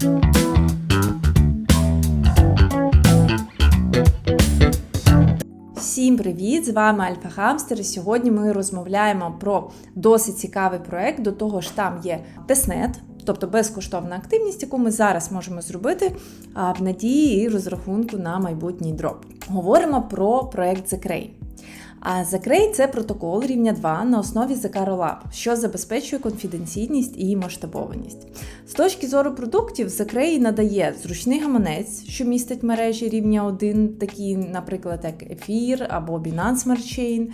Всім привіт! З вами Альфа Хамстер. І Сьогодні ми розмовляємо про досить цікавий проект. До того ж, там є тестнет, тобто безкоштовна активність, яку ми зараз можемо зробити в надії і розрахунку на майбутній дроп. Говоримо про проект Закрей. А Закрей це протокол рівня 2 на основі ZK Rollup, що забезпечує конфіденційність і масштабованість. З точки зору продуктів, Закрей надає зручний гаманець, що містить мережі рівня 1, такі, наприклад, як Ефір або Binance Smart Chain,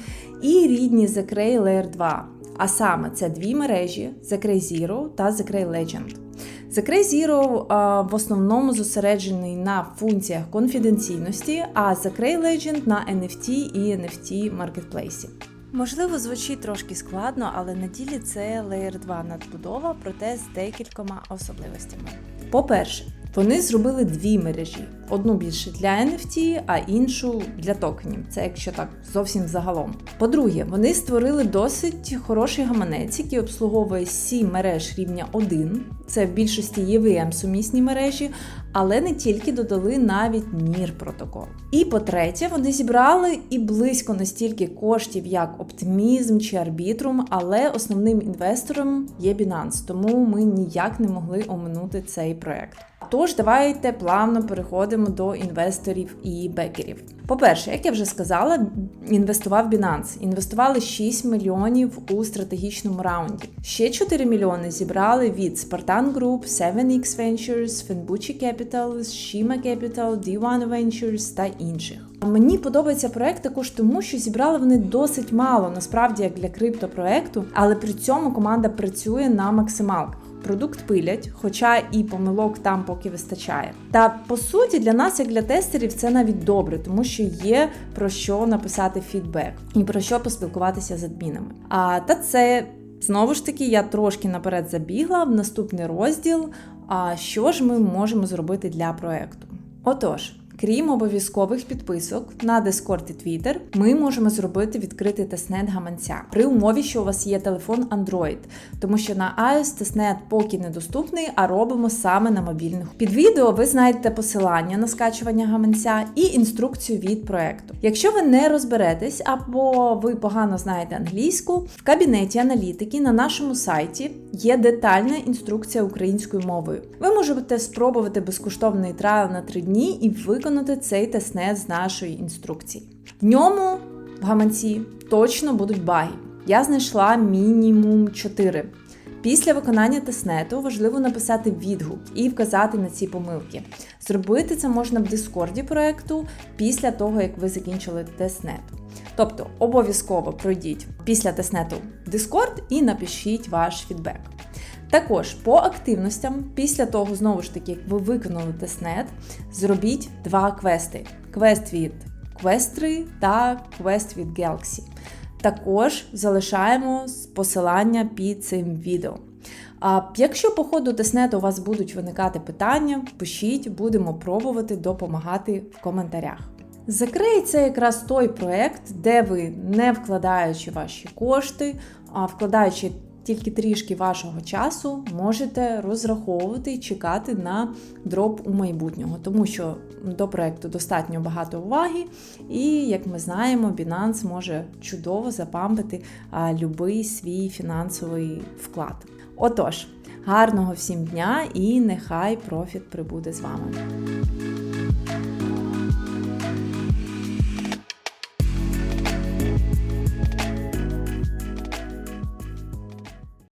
і рідні Закрей Layer 2. А саме це дві мережі Закрей Zero та Закрей Legend. Закрей Zero а, в основному зосереджений на функціях конфіденційності, а Закрей Legend на NFT і NFT маркетплейсі. Можливо, звучить трошки складно, але на ділі це Layer 2 надбудова, проте з декількома особливостями. По-перше, вони зробили дві мережі: одну більше для NFT, а іншу для токенів. Це якщо так зовсім загалом. По-друге, вони створили досить хороший гаманець, який обслуговує сім мереж рівня 1. Це в більшості EVM сумісні мережі, але не тільки додали навіть NIR протокол. І по-третє, вони зібрали і близько настільки коштів, як Optimism чи Arbitrum, але основним інвестором є Binance, тому ми ніяк не могли оминути цей проект. Тож давайте плавно переходимо до інвесторів і бекерів. По-перше, як я вже сказала, інвестував Binance. Інвестували 6 мільйонів у стратегічному раунді. Ще 4 мільйони зібрали від Spartan Group, 7X Ventures, Fenbuchi Capital, Shima Capital, D1 Ventures та інших. Мені подобається проект також тому, що зібрали вони досить мало, насправді як для криптопроекту, але при цьому команда працює на максималках. Продукт пилять, хоча і помилок там поки вистачає. Та по суті, для нас, як для тестерів, це навіть добре, тому що є про що написати фідбек і про що поспілкуватися з адмінами. А та це знову ж таки я трошки наперед забігла в наступний розділ. А що ж ми можемо зробити для проекту? Отож. Крім обов'язкових підписок на Discord і Twitter, ми можемо зробити відкритий тестнет гаманця при умові, що у вас є телефон Android, тому що на iOS тестнет поки недоступний, а робимо саме на мобільних. Під відео ви знайдете посилання на скачування гаманця і інструкцію від проекту. Якщо ви не розберетесь або ви погано знаєте англійську, в кабінеті аналітики на нашому сайті є детальна інструкція українською мовою. Ви можете спробувати безкоштовний трайл на 3 дні і виконати виконати цей тестнет з нашої інструкції. В ньому в гаманці точно будуть баги. Я знайшла мінімум 4. Після виконання тестнету важливо написати відгук і вказати на ці помилки. Зробити це можна в Дискорді проекту після того, як ви закінчили тестнет. Тобто обов'язково пройдіть після тестнету Discord і напишіть ваш фідбек. Також по активностям, після того, знову ж таки, як ви виконали тестнет, зробіть два квести: квест від Quest 3 та квест від Galaxy. Також залишаємо посилання під цим відео. А якщо по ходу тестнету у вас будуть виникати питання, пишіть, будемо пробувати допомагати в коментарях. Закрий це якраз той проект, де ви, не вкладаючи ваші кошти, а вкладаючи тільки трішки вашого часу можете розраховувати і чекати на дроп у майбутнього, тому що до проекту достатньо багато уваги, і, як ми знаємо, Binance може чудово запампити любий свій фінансовий вклад. Отож, гарного всім дня і нехай профіт прибуде з вами.